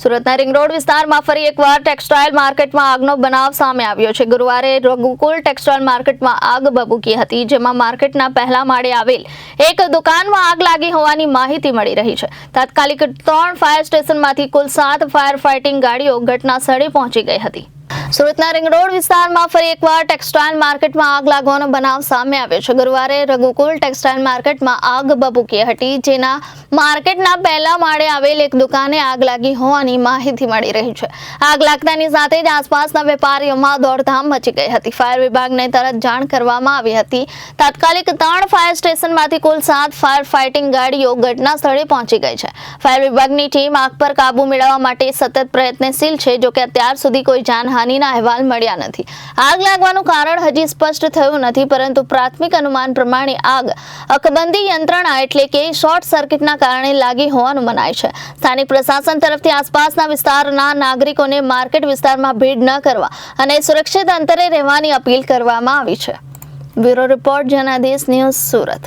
સુરતના ring road વિસ્તારમાં ફરી એકવાર ટેક્સટાઇલ માર્કેટમાં આગનો બનાવ સામે આવ્યો છે. ગુરુવારે રઘુકુલ ટેક્સટાઇલ માર્કેટમાં આગ ભભૂકી હતી, જેમાં માર્કેટના પહેલા માળે આવેલ એક દુકાનમાં આગ લાગી હોવાની માહિતી મળી રહી છે. તાત્કાલિક ત્રણ ફાયર સ્ટેશનમાંથી કુલ સાત ફાયર ફાઇટિંગ ગાડીઓ ઘટના સ્થળે પહોંચી ગઈ હતી. સુરતના રિંગ રોડ વિસ્તારમાં ફરી એકવાર ટેક્સટાઇલ માર્કેટમાં આગ લાગવાનો બનાવ સામે આવ્યો છે. ગુરુવારે રઘુકુલ ટેક્સટાઇલ માર્કેટમાં આગ બબૂકી હતી, જેના માર્કેટના પહેલા માળે આવેલ એક દુકાને આગ લાગી હોવાની માહિતી મળી રહી છે. આગ લાગતાની સાથે જ આસપાસના વેપારીઓમાં દોડધામ મચી ગઈ હતી. ફાયર વિભાગને તરત જાણ કરવામાં આવી હતી. તાત્કાલિક ત્રણ ફાયર સ્ટેશનમાંથી કુલ સાત ફાયર ફાઇટિંગ ગાડીઓ ઘટના સ્થળે પહોંચી ગઈ છે. ફાયર વિભાગની ટીમ આગ પર કાબુ મેળવવા માટે સતત પ્રયત્નશીલ છે, જોકે અત્યાર સુધી કોઈ જાનહાનિના અહેવાલ મળ્યા નથી. આગ લાગવાનું કારણ હજી સ્પષ્ટ થયું નથી, પરંતુ પ્રાથમિક અનુમાન પ્રમાણે આગ અકબંધી યંત્રણા એટલે કે શોર્ટ સર્કિટના કારણે લાગી હોવાનું મનાય છે. સ્થાનિક પ્રશાસન તરફથી આસપાસના વિસ્તારના નાગરિકોને માર્કેટ વિસ્તારમાં ભીડ ન કરવા અને સુરક્ષિત અંતરે રહેવાની અપીલ કરવામાં આવી છે. Bureau report, Janadesh news Surat.